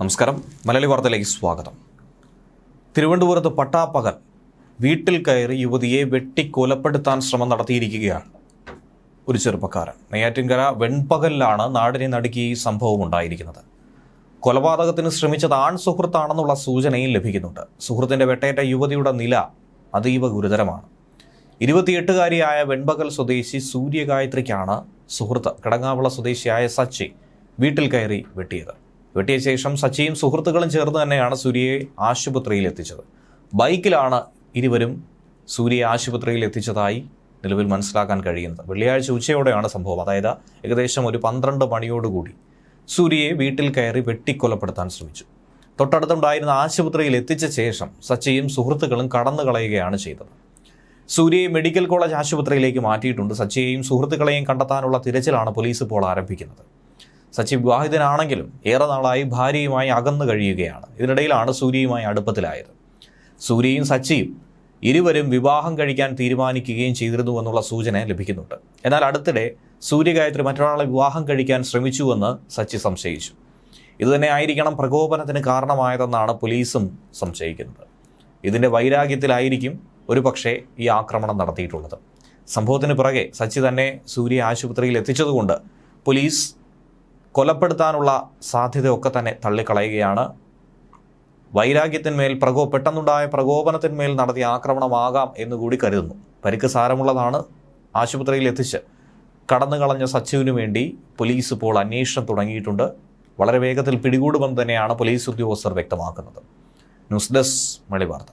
നമസ്കാരം. മലയാളി വാർത്തയിലേക്ക് സ്വാഗതം. തിരുവനന്തപുരത്ത് പട്ടാപ്പകൽ വീട്ടിൽ കയറി യുവതിയെ വെട്ടിക്കൊലപ്പെടുത്താൻ ശ്രമം നടത്തിയിരിക്കുകയാണ് ഒരു ചെറുപ്പക്കാരൻ. നെയ്യാറ്റിൻകര വെൺപകലിലാണ് നാടിനെ നടുക്കി ഈ സംഭവം ഉണ്ടായിരിക്കുന്നത്. കൊലപാതകത്തിന് ശ്രമിച്ചത് ആൺ സുഹൃത്താണെന്നുള്ള സൂചനയും ലഭിക്കുന്നുണ്ട്. സുഹൃത്തിന്റെ വെട്ടേറ്റ യുവതിയുടെ നില അതീവ ഗുരുതരമാണ്. ഇരുപത്തിയെട്ടുകാരിയായ വെൺപകൽ സ്വദേശി സൂര്യഗായത്രിക്കാണ് സുഹൃത്ത്. കിടങ്ങാവിള സ്വദേശിയായ സച്ചി വീട്ടിൽ കയറി വെട്ടിയത്. വെട്ടിയ ശേഷം സച്ചിയും സുഹൃത്തുക്കളും ചേർന്ന് തന്നെയാണ് സൂര്യയെ ആശുപത്രിയിൽ എത്തിച്ചത്. ബൈക്കിലാണ് ഇരുവരും സൂര്യയെ ആശുപത്രിയിൽ എത്തിച്ചതായി നിലവിൽ മനസ്സിലാക്കാൻ കഴിയുന്നത്. വെള്ളിയാഴ്ച ഉച്ചയോടെയാണ് സംഭവം. അതായത് ഏകദേശം ഒരു പന്ത്രണ്ട് മണിയോടുകൂടി സൂര്യയെ വീട്ടിൽ കയറി വെട്ടിക്കൊലപ്പെടുത്താൻ ശ്രമിച്ചു. തൊട്ടടുത്തുണ്ടായിരുന്ന ആശുപത്രിയിൽ എത്തിച്ച ശേഷം സച്ചിയും സുഹൃത്തുക്കളും കടന്നു കളയുകയാണ് ചെയ്തത്. സൂര്യയെ മെഡിക്കൽ കോളേജ് ആശുപത്രിയിലേക്ക് മാറ്റിയിട്ടുണ്ട്. സച്ചിയെയും സുഹൃത്തുക്കളെയും കണ്ടെത്താനുള്ള തിരച്ചിലാണ് പോലീസ് ഇപ്പോൾ ആരംഭിക്കുന്നത്. സച്ചി വിവാഹിതനാണെങ്കിലും ഏറെ നാളായി ഭാര്യയുമായി അകന്നു കഴിയുകയാണ്. ഇതിനിടയിലാണ് സൂര്യയുമായി അടുപ്പത്തിലായത്. സൂര്യയും സച്ചിയും ഇരുവരും വിവാഹം കഴിക്കാൻ തീരുമാനിക്കുകയും ചെയ്തിരുന്നു എന്നുള്ള സൂചന ലഭിക്കുന്നുണ്ട്. എന്നാൽ അടുത്തിടെ സൂര്യഗായത്രി മറ്റൊരാളെ വിവാഹം കഴിക്കാൻ ശ്രമിച്ചുവെന്ന് സച്ചി സംശയിച്ചു. ഇതുതന്നെ ആയിരിക്കണം പ്രകോപനത്തിന് കാരണമായതെന്നാണ് പോലീസും സംശയിക്കുന്നത്. ഇതിന്റെ വൈരാഗ്യത്തിലായിരിക്കും ഒരു പക്ഷേ ഈ ആക്രമണം നടത്തിയിട്ടുള്ളത്. സംഭവത്തിന് പുറകെ സച്ചി തന്നെ സൂര്യ ആശുപത്രിയിൽ എത്തിച്ചതുകൊണ്ട് പോലീസ് കൊലപ്പെടുത്താനുള്ള സാധ്യതയൊക്കെ തന്നെ തള്ളിക്കളയുകയാണ്. വൈരാഗ്യത്തിന്മേൽ പ്രകോ പെട്ടെന്നുണ്ടായ പ്രകോപനത്തിന്മേൽ നടത്തിയ ആക്രമണമാകാം എന്നുകൂടി കരുതുന്നു. പരിക്ക് സാരമുള്ളതാണ്. ആശുപത്രിയിൽ എത്തിച്ച് കടന്നു കളഞ്ഞ വേണ്ടി പോലീസ് ഇപ്പോൾ അന്വേഷണം തുടങ്ങിയിട്ടുണ്ട്. വളരെ വേഗത്തിൽ പിടികൂടുമെന്ന് തന്നെയാണ് പോലീസ് ഉദ്യോഗസ്ഥർ വ്യക്തമാക്കുന്നത്. News desk മണിവാർത്ത